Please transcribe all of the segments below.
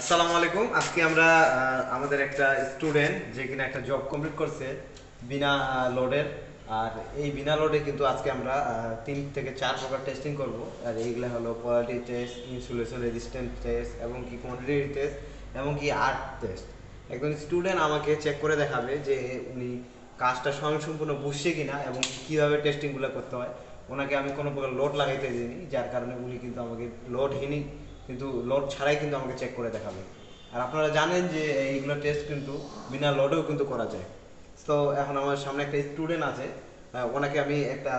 আসসালামু আলাইকুম। আজকে আমরা আমাদের একটা স্টুডেন্ট যে কিনা একটা জব কমপ্লিট করছে বিনা লোডের আর এই বিনা লোডে কিন্তু আজকে আমরা তিন থেকে চার প্রকার টেস্টিং করব। আর এইগুলো হলো quality test insulation resistant test এবং কি কোয়ান্টিটি টেস্ট এবং কি আর্ট টেস্ট একজন স্টুডেন্ট আমাকে চেক করে দেখাবে যে উনি কাজটা স্বয়ংসম্পূর্ণ বুঝছে কিনা এবং কীভাবে টেস্টিংগুলো করতে হয়। ওনাকে আমি কোনো প্রকার লোড লাগাইতে দিইনি, যার কারণে উনি কিন্তু আমাকে লোডহীনই কিন্তু লোড ছাড়াই কিন্তু আমাকে চেক করে দেখাবে। আর আপনারা জানেন যে এইগুলো টেস্ট কিন্তু বিনা লোডেও কিন্তু করা যায়। তো এখন আমার সামনে একটা স্টুডেন্ট আছে ওনাকে আমি একটা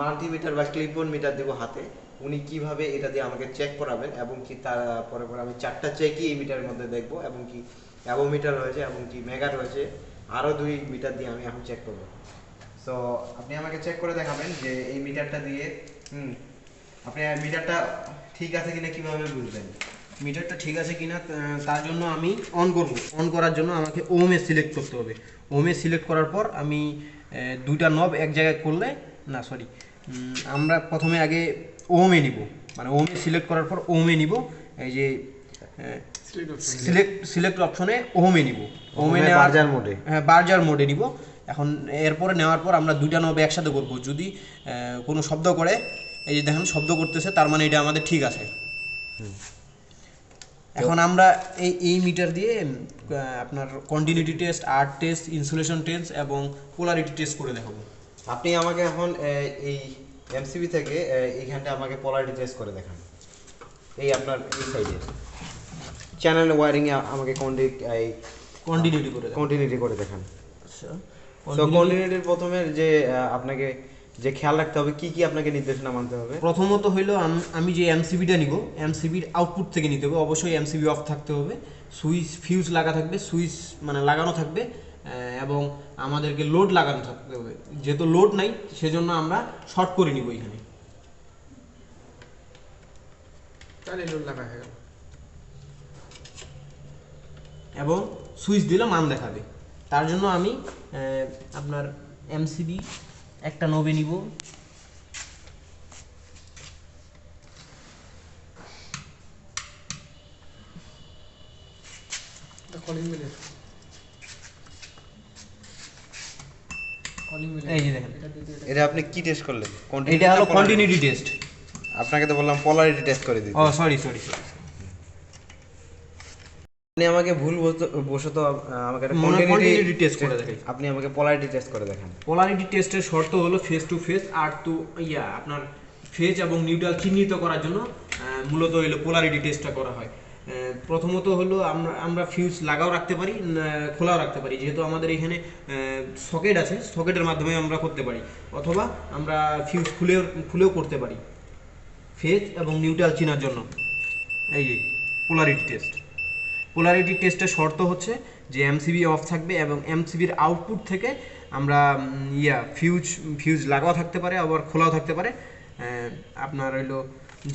মাল্টিমিটার বা ক্লিপন মিটার দেবো হাতে। উনি কীভাবে এটা দিয়ে আমাকে চেক করাবেন এবং কি তারপরে পরে আমি চারটা চেকই এই মিটারের মধ্যে দেখব এবং কি অ্যাবো মিটার রয়েছে এবং কি মেগা রয়েছে আরও দুই মিটার দিয়ে আমি এখন চেক করব। সো আপনি আমাকে চেক করে দেখাবেন যে এই মিটারটা দিয়ে, হুম আপনি মিটারটা ঠিক আছে কিনা কীভাবে বুঝবেন? মিটারটা ঠিক আছে কিনা তার জন্য আমি অন করব। অন করার জন্য আমাকে ওমে সিলেক্ট করতে হবে। ওমে সিলেক্ট করার পর আমি দুইটা নব এক জায়গায় করলে না সরি আমরা প্রথমে আগে ওমে নিব। মানে ওমে সিলেক্ট করার পর ওমে নিব। এই যে সিলেক্ট সিলেক্ট অপশনে ওমে নিব। ওমে বার্জার মোডে। হ্যাঁ বার্জার মোডে নিব। এখন এরপরে নেওয়ার পর আমরা দুইটা নব একসাথে করব। যদি কোনো শব্দ করে এই যে দেখেন শব্দ করতেছে তার মানে এটা আমাদের ঠিক আছে। এখন আমরা এই এই মিটার দিয়ে আপনার continuity test earth test insulation test এবং পোলারিটি টেস্ট করে দেখাবো। আপনি আমাকে এখন এই এমসিবি থেকে এইখানটা আমাকে পোলারিটি টেস্ট করে দেখান। এই আপনার এই সাইডে চ্যানেল ওয়ারিং এ আমাকে এই কন্টিনিউটি করে কন্টিনিউটি করে দেখান। আচ্ছা। সো কন্টিনিউটির প্রথমে যে আপনাকে যে খেয়াল রাখতে হবে কি কি আপনাকে নির্দেশনা মানতে হবে। প্রথমত হইল আমি যে এমসিবিটা নিব এমসিবির আউটপুট থেকে নিতে হবে। অবশ্যই এমসিবি অফ থাকতে হবে সুইচ ফিউজ লাগা থাকবে সুইচ মানে লাগানো থাকবে এবং আমাদেরকে লোড লাগানো থাকতে হবে। যেহেতু লোড নাই সেজন্য আমরা শর্ট করে নিব এখানে। তাহলে লোড লাগা হয়ে গেল। এবং সুইচ দিলে মান দেখাবে। তার জন্য আমি আপনার এমসিবি একটা নবে নিব। কলিং মিলের কলিং মিলের এই যে দেখেন। এটা আপনি কি টেস্ট করলেন? এটা হলো কন্টিনিউটি টেস্ট আপনাকে তো বললাম পোলারিটি টেস্ট করে দিতে। ও সরি সরি সরি আপনি আমাকে ভুল বশত- আমাকে একটা continuity test করে দেখাই। আপনি আমাকে পোলারিটি টেস্ট করে দেখান। পোলারিটি টেস্টের শর্ত হলো ফেস টু ফেস আর টু ইয়া আপনার ফেজ এবং নিউট্রাল চিহ্নিত করার জন্য মূলত হলো পোলারিটি টেস্টটা করা হয়। প্রথমত হলো আমরা আমরা ফিউজ লাগাও রাখতে পারি খোলাও রাখতে পারি। যেহেতু আমাদের এখানে সকেট আছে সকেটের মাধ্যমে আমরা করতে পারি। অথবা আমরা ফিউজ খুলেও খুলেও করতে পারি। ফেজ এবং নিউট্রাল চিনার জন্য। এই পোলারিটি টেস্ট পোলারিটি টেস্টের শর্ত হচ্ছে যে এমসিবি অফ থাকবে এবং এমসিবির আউটপুট থেকে আমরা ইয়া ফিউজ ফিউজ লাগাও থাকতে পারে, আবার খোলাও থাকতে পারে। আপনার হইল,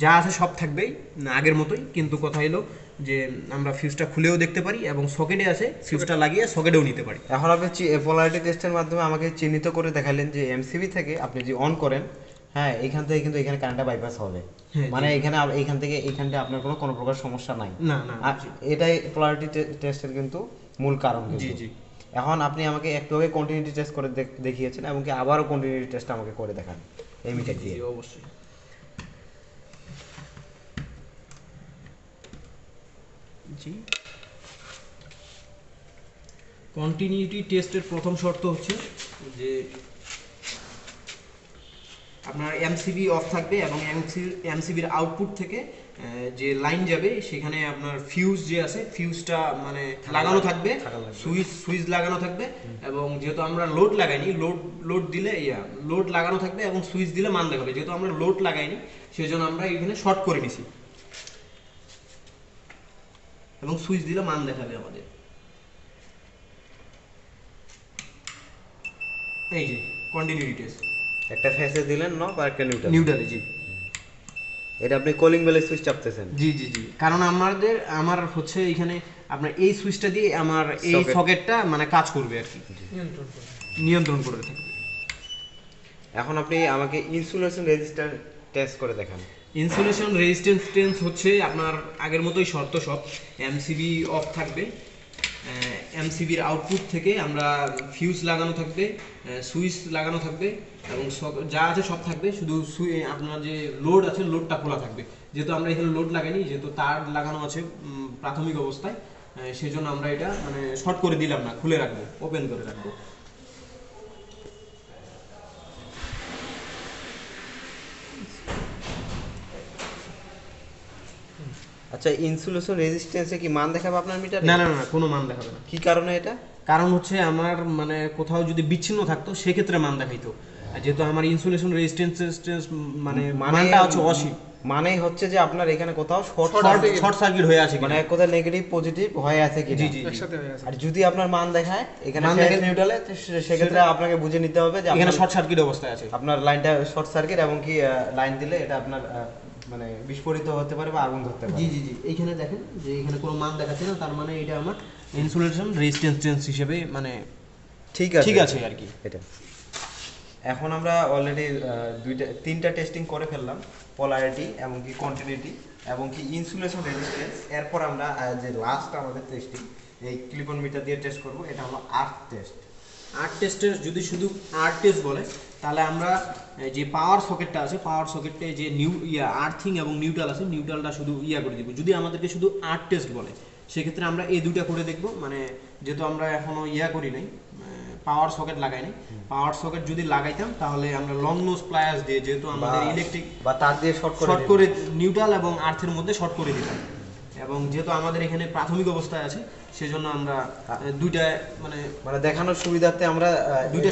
যা আছে সব থাকবেই আগের মতোই। কিন্তু কথা হলো যে, আমরা ফিউজটা খুলেও দেখতে পারি এবং সকেটে আছে ফিউজটা লাগিয়ে সকেটেও নিতে পারি। এখন আপনি পোলারিটি টেস্টের মাধ্যমে আমাকে চিহ্নিত করে দেখালেন যে এমসিবি থেকে আপনি যে অন করেন হ্যাঁ এখান থেকে কিন্তু এখানে কারেন্টটা বাইপাস হবে। হ্যাঁ, মানে এখানে এখান থেকে এইখানটা আপনার কোনো কোনো প্রকার সমস্যা নাই। না না এটাই পোলারিটি টেস্টের কিন্তু মূল কারণ জি জি। এখন আপনি আমাকে একটু আগে কন্টিনিউটি টেস্ট করে দেখিয়েছেন এবং কি আবারও কন্টিনিউটি টেস্ট আমাকে করে দেখান এই মিটার দিয়ে। জি, অবশ্যই। জি। কন্টিনিউটি টেস্টের প্রথম শর্ত হচ্ছে যে আপনার এমসিবি অফ থাকবে এবং এমসিবির আউটপুট থেকে যে লাইন যাবে সেখানে আপনার ফিউজ যে আছে ফিউজটা মানে লাগানো থাকবে সুইচ সুইচ লাগানো থাকবে এবং যেহেতু আমরা লোড লাগাইনি লোড লোড দিলে ইয়া লোড লাগানো থাকবে এবং সুইচ দিলে মান দেখাবে। যেহেতু আমরা লোড লাগাইনি সেজন্য আমরা এখানে শর্ট করে নিছি। এবং সুইচ দিলে মান দেখাবে আমাদের। এই যে কন্টিনিউটি টেস্ট একটা ফেসে দিলেন ন বা একটা নিউট্রাল নিউট্রালে জি। এটা আপনি কলিং বেলের সুইচ চাপতেছেন। জি জি জি। কারণ আমাদের আমার হচ্ছে এখানে আপনার এই সুইচটা দিয়ে আমার এই. সকেটটা মানে কাজ করবে আর কি। নিয়ন্ত্রণ করে। নিয়ন্ত্রণ করে থাকবে। এখন আপনি আমাকে ইনসুলেশন রেজিস্টার টেস্ট করে দেখান। ইনসুলেশন রেজিস্ট্যান্স টেন্স হচ্ছে আপনার আগের মতোই শর্ত সব। এমসিবি অফ থাকবে। এমসিবির আউটপুট থেকে আমরা ফিউজ লাগানো থাকবে সুইচ লাগানো থাকবে। এবং যা আছে সব থাকবে শুধু সুই- আপনার যে লোড আছে লোডটা খোলা থাকবে। যেহেতু আমরা এখানে লোড লাগাইনি যেহেতু তার লাগানো আছে প্রাথমিক অবস্থায় আহ, সেজন্য আমরা এটা মানে শর্ট করে দিলাম না খুলে রাখব ওপেন করে রাখব। আচ্ছা ইনসুলেশন রেজিস্ট্যান্সে কি মান দেখাবে আপনার মিটারে না না না কোনো মান দেখাবে না। কি কারণে এটা? কারণ হচ্ছে আমার মানে কোথাও যদি বিচ্ছিন্ন থাকতো সেক্ষেত্রে মান দেখাইতো। যেহেতু আমার ইনসুলেশন রেজিস্ট্যান্স মানে মানটা হচ্ছে অসীম। মানে হচ্ছে যে আপনার এখানে কোথাও শর্ট শর্ট সার্কিট হয়ে আছে মানে এক কথা নেগেটিভ পজিটিভ হয়ে আছে কি জি জি হয়ে আছে। আর যদি আপনার মান দেখায় এখানে মান দেখে- নিউট্রালে সে- সেক্ষেত্রে আপনাকে বুঝে নিতে হবে যে এখানে শর্ট সার্কিট অবস্থায় আছে। আপনার লাইনটা শর্ট সার্কিট এবং কি লাইন দিলে এটা আপনার আহ, মানে বিস্ফোরিত হতে পারে বা আগুন ধরতে পারে। জি জি জি। এইখানে দেখেন যে এখানে কোনো মান দেখাচ্ছে না তার মানে এটা আমার ইনসুলেশন রেজিস্ট্যান্স হিসেবে মানে ঠিক আছে। ঠিক আছে আর কি। এটা। এখন আমরা অলরেডি দুইটা, তিনটা টেস্টিং করে ফেললাম পোলারিটি এবং কি কন্টিনিউটি এবং কি ইনসুলেশন রেজিস্ট্যান্স এরপর আমরা যে লাস্ট আমাদের টেস্টিং এই ক্লিপন মিটার দিয়ে টেস্ট করব, এটা হলো আর্থ টেস্ট আর্ট টেস্টের যদি শুধু আর্ট টেস্ট বলে, তাহলে আমরা যে পাওয়ার সকেটটা আছে পাওয়ার সকেটে যে নিউ ইয়া আর্থিং এবং নিউট্রাল আছে নিউট্রালটা শুধু ইয়া করে দিব। যদি আমাদেরকে শুধু আর্ট টেস্ট বলে, সেক্ষেত্রে আমরা এই দুইটা করে দেখব। মানে যেহেতু আমরা এখনও ইয়া করি নাই পাওয়ার সকেট লাগাইনি পাওয়ার সকেট যদি লাগাইতাম তাহলে আমরা লং নোজ প্লায়ার্স দিয়ে যেহেতু আমাদের ইলেকট্রিক বা তার দিয়ে শর্ট করে শর্ট করে নিউট্রাল এবং আর্থের মধ্যে শর্ট করে দিতাম। এবং যেহেতু আমাদের এখানে প্রাথমিক অবস্থায় আছে সেজন্য আমরা দুইটা মানে মানে দেখানোর সুবিধার্থে আমরা দুইটা